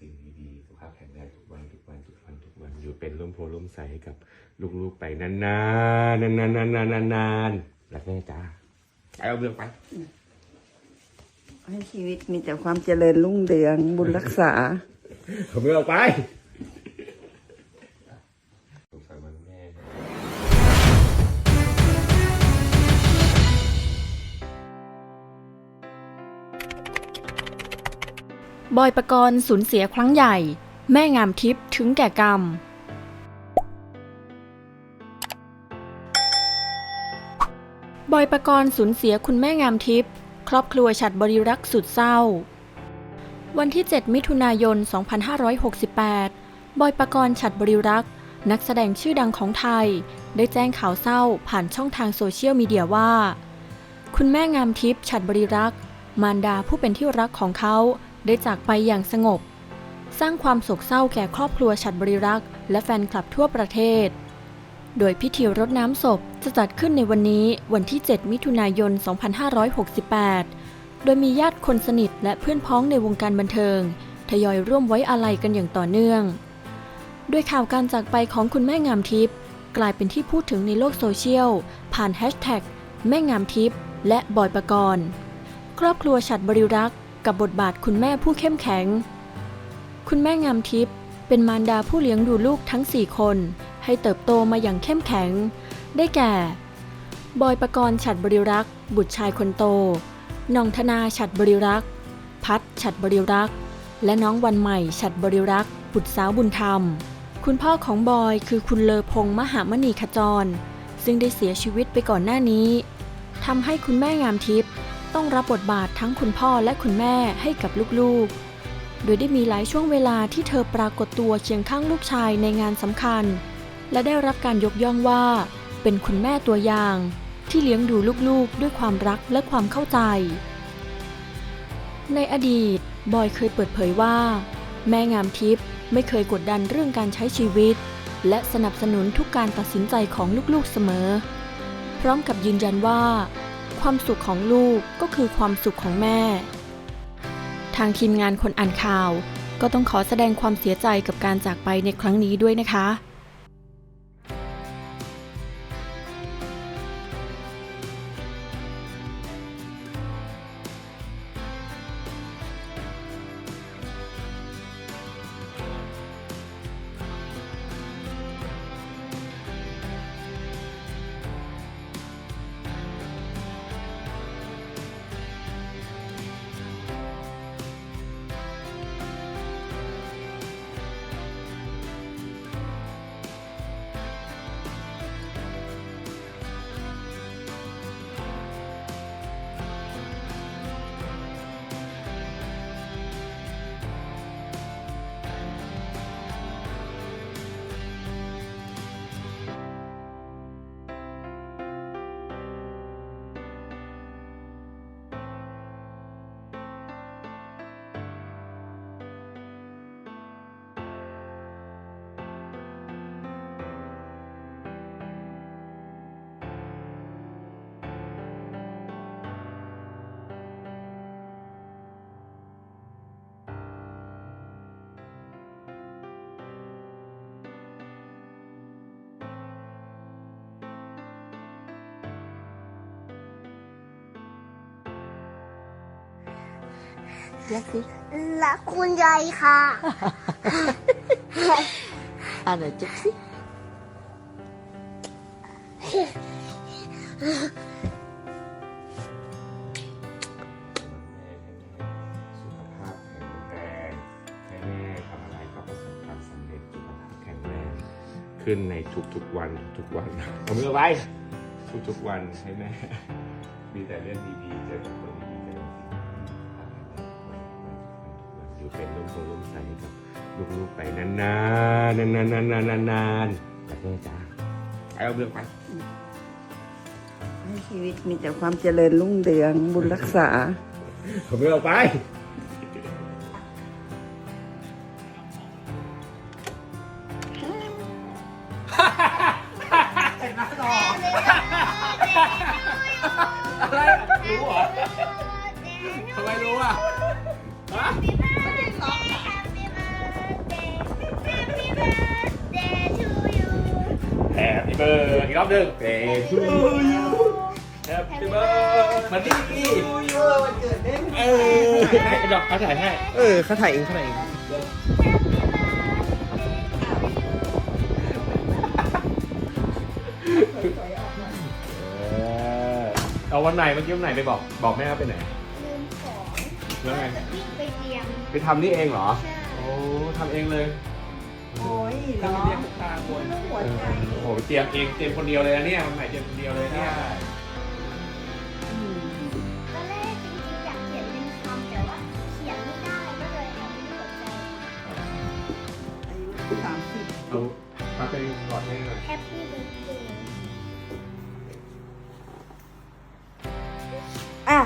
สิ่งดีๆสุขภาพแข็งแรงทุกวันทุกวันทุกวันทุกวันอยู่เป็นร่มโพล่มใสให้กับลูกๆไปนานๆนานๆนานๆนานๆนานๆรักแม่จ้าเอาเรื่องไปให้ชีวิตมีแต่ความเจริญรุ่งเรืองบุญรักษาเอาเรื่องไป บอยปกรณ์สูญเสียครั้งใหญ่ แม่งามทิพย์ถึงแก่กรรม บอยปกรณ์สูญเสียคุณแม่งามทิพย์ครอบครัวฉัดบริรักษ์สุดเศร้า วันที่ 7 มิถุนายน 2568 บอยปกรณ์ฉัดบริรักษ์นักแสดงชื่อดังของไทย ได้แจ้งข่าวเศร้าผ่านช่องทางโซเชียลมีเดียว่า คุณแม่งามทิพย์ฉัดบริรักษ์มารดาผู้เป็นที่รักของเขา ได้จากไปอย่างสงบ สร้างความโศกเศร้าแก่ครอบครัวฉัดบริรักษ์และแฟนคลับทั่วประเทศ โดยพิธีรดน้ำศพจะจัดขึ้นในวันนี้วันที่ 7 มิถุนายน 2568 โดยมีญาติคนสนิทและเพื่อนพ้องในวงการบันเทิง ทยอยร่วมไว้อาลัยกันอย่างต่อเนื่องด้วยข่าวการจากไปของคุณแม่งามทิพย์กลายเป็นที่พูดถึงในโลกโซเชียล ผ่านแฮชแท็กแม่งามทิพย์และบอยปกรณ์ ครอบครัวฉัดบริรักษ์ กับบทบาทคุณแม่ผู้เข้มแข็ง คุณแม่งามทิพย์เป็นมารดาผู้เลี้ยงดูลูกทั้ง 4 คน ให้เติบโตมาอย่างเข้มแข็ง ได้แก่ บอยประกรณ์ฉัดบริรักษ์บุตรชายคนโตน้องธนาฉัดบริรักษ์พัดฉัดบริรักษ์และน้องวันใหม่ฉัดบริรักษ์บุตรสาวบุญธรรม คุณพ่อของบอยคือคุณเลอพงษ์มหามณีขจร ซึ่งได้เสียชีวิตไปก่อนหน้านี้ทำให้คุณแม่งามทิพย์ ต้องรับบทบาททั้งคุณพ่อและคุณแม่ให้กับลูกๆ โดยได้มีหลายช่วงเวลาที่เธอปรากฏตัวเคียงข้างลูกชายในงานสำคัญ และได้รับการยกย่องว่า เป็นคุณแม่ตัวอย่าง ที่เลี้ยงดูลูกๆ ด้วยความรักและความเข้าใจ ในอดีต บอยเคยเปิดเผยว่า แม่งามทิพย์ไม่เคยกดดันเรื่องการใช้ชีวิต และสนับสนุนทุกการตัดสินใจของลูกๆเสมอ พร้อมกับยืนยันว่า ความสุขของลูกก็คือความสุขของแม่ ทางทีมงานคนอ่านข่าว ก็ต้องขอแสดงความเสียใจกับการจากไปในครั้งนี้ด้วยนะคะ ยักสิรักคุณยายค่ะ อ่านหน่อยจักสิสุขภาพแข็งแรงให้แม่ทำอะไรก็ประสบความสำเร็จสุขภาพแข็งแรงขึ้นในทุกๆวันทุกๆวันเอามือไว้ทุกๆวันให้แม่มีแต่เรื่องดีๆเจอกับคน เป็นร่มโพล่มใสให้กับลูกๆไปนานๆนานๆนานๆนานๆรักแม่จ้าไปเอาเรื่องไปให้ชีวิตมีแต่ความเจริญรุ่งเรืองบุญรักษาผมไม่ออกไปอะไรอะรู้เหรอทำไมรู้อะ อีกรอบหนึ่งเตทูยูแฮปปี้เบิร์ดมาดีวันเกิดได้ไหมเออให้ดอกเขาถ่ายให้ เออเขาถ่ายเองเขาถ่ายเองเออเอาวันไหนเมื่อกี้วันไหนไปบอกบอกแม่ว่าไปไหน ลืมของแล้วไง จะวิ่งไปเตรียมไปทำนี่เองเหรอ ใช่โอ้ทำเองเลย โอ้ยเหรอเรียกลูกค้าคนหัวใจโอ้โหเตรียมเองเตรียมคนเดียวเลยนะเนี่ยวันไหนเตรียมคนเดียวเลยเนี่ยตอนแรกจริงๆอยากเขียนเป็นคำแต่ว่าเขียนไม่ได้ก็เลยทำเป็นหัวใจ อายุสามสิบเอามาเป็นหลอดให้หน่อยแฮปปี้เบิร์ดเดย์อะ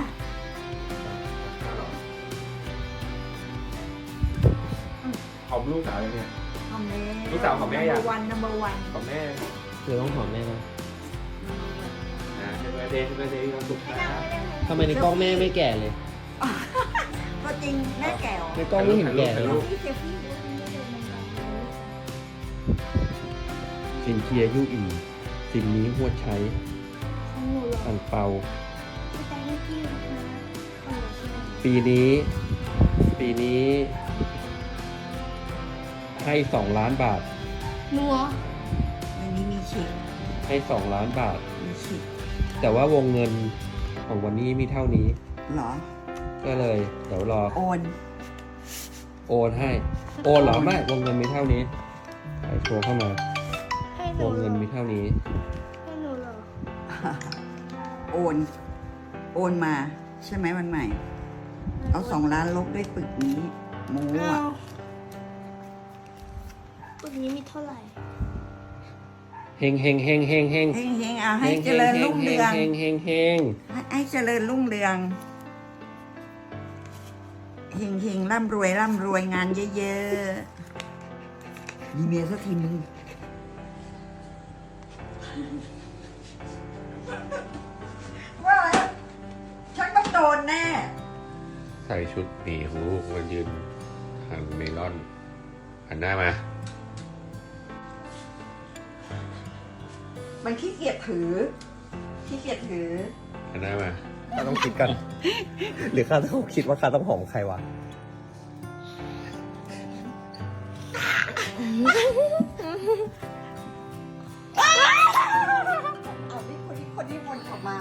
หอมลูกสาวเลยเนี่ย ทำเลยลูกสาวของแม่ยัง วัน number one ของแม่เดี๋ยวต้องหอมแม่นะนะเฮปปี้เดย์เฮปปี้เดย์มีความสุขไม่นะนั่งไม่ได้ไหมทำไมในกล้องแม่ไม่แก่เลย ก็จริงแม่แก่วในกล้องไม่เห็นแก่เลยพี่เซฟี่สินเคียยู่อีสินนี้หัวใช้ของหนูเหรออังเปา พี่แตงกี้นะของหนูใช่ไหม ปีนี้ ปีนี้ ให้สองล้านบาทหนูเหรอในนี้มีฉีกให้สองล้านบาท มีฉีกแต่ว่าวงเงินของวันนี้มีเท่านี้ เหรอ ก็เลยเดี๋ยวรอโอน โอนให้ โอนเหรอไม่วงเงินมีเท่านี้ไอโทรเข้ามาให้หวนูงเหรเงิอนมีเท่านี้ ให้หนูเหรอโอน โอนมา ใช่ไหมวันใหม่ เอาสองล้านลบด้วยปึกนี้โม้เอาอะ ปึกนี้มีเท่าไหร่เฮงเฮงเฮงเฮงเฮงเฮงเฮงอะให้เจริญรุ่งเรืองเฮงเฮงเฮงให้ให้เจริญรุ่งเรืองเฮงเฮงร่ำรวยร่ำรวยงานเยอะๆมีเมียสักทีนึงว่าแล้วฉันต้องโดนแน่ ใส่ชุดหมีของลูกมันยืนหันเมลอน หันหน้ามา มันขี้เกียจถือ ขี้เกียจถือ หันหน้ามาข้าต้องคิดกัน หรือข้าต้องคิดว่าข้าต้องหอมใครวะ เอาพี่คนนี้คนนี้วนออกมา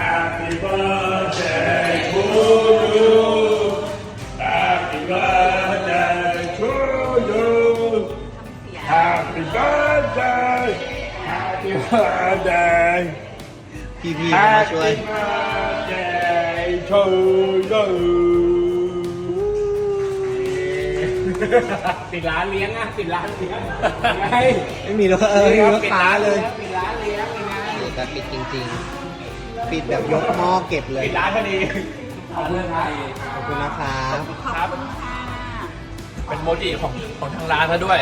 Happy birthday to you Happy birthday to you Happy birthday Happy birthday พี่พี่มาช่วย birthday to you ปิดร้านเลี้ยงอ่ะปิดร้านเลี้ยงไง ไม่มีแล้วเออไม่มีลูกค้าเลย ปิดร้านเลี้ยงยังไง แต่ปิดจริงๆ ปิดแบบยกหม้อเก็บเลย ปิดร้านพอดีขอบคุณครับขอบคุณนะครับครับ เป็นโมจิของของทางร้านซะด้วย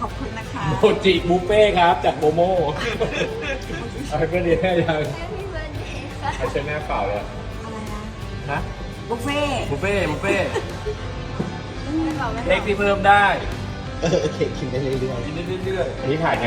ขอบคุณนะคะโมจิบุฟเฟ่ครับ จากโมโม่เอาก็ดีให้ยัง Happy birthday ค่ะให้เช็ดหน้าเปล่าเลยอะไรนะฮะบุฟเฟ่ต์บุฟเฟ่บุฟเฟ่ไม่บอกไม่บเล็อกกที่เพิ่มได้เออโอเคกินได้เรื่อยๆกินได้เรื่อยๆนี่ถ่ายยัง